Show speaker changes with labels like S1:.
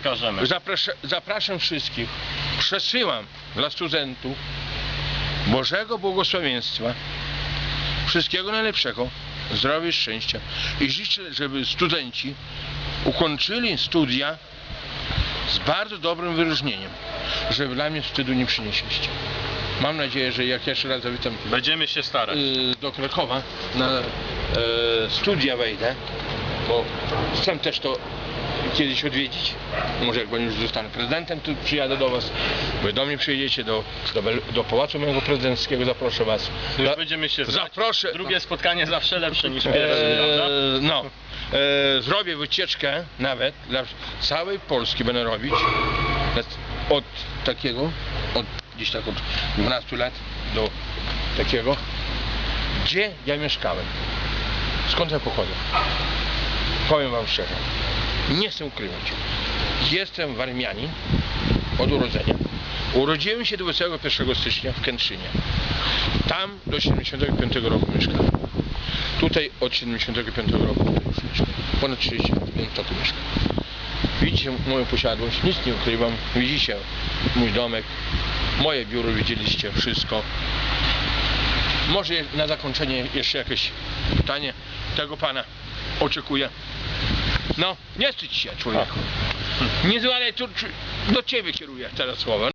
S1: przekażemy.
S2: Zaprasza, zapraszam wszystkich, przesyłam dla studentów Bożego błogosławieństwa, wszystkiego najlepszego, zdrowia i szczęścia. I życzę, żeby studenci ukończyli studia z bardzo dobrym wyróżnieniem, żeby dla mnie wstydu nie przynieśliście. Mam nadzieję, że jak jeszcze raz zawitam
S1: Będziemy się starać.
S2: y, do Krakowa na e, studia wejdę, bo chcę też to kiedyś odwiedzić. Może jak już zostanę prezydentem, to przyjadę do was. Wy do mnie przyjedziecie do, do, do pałacu mojego prezydenckiego, zaproszę was.
S1: Już
S2: Za-
S1: będziemy się znać.
S2: zaproszę.
S1: Drugie spotkanie zawsze lepsze niż pierwsze, prawda?
S2: Eee, no, e, zrobię wycieczkę nawet dla całej Polski będę robić od takiego, od gdzieś tak od 12 lat do takiego, gdzie ja mieszkałem, skąd ja pochodzę. Powiem wam szczerze, nie chcę ukrywać. Jestem warmianin od urodzenia. Urodziłem się 21 stycznia w Kętrzynie. Tam do 75 roku mieszkałem. Tutaj od 75 roku mieszkam. Ponad 30 lat w Białymstoku mieszkam. Widzicie moją posiadłość, nic nie ukrywam. Widzicie mój domek, moje biuro, widzieliście wszystko. Może na zakończenie jeszcze jakieś pytanie tego pana oczekuję. No, nie wstydź się człowieku. Nie złe, ale tu, tu, do ciebie kieruję teraz słowa.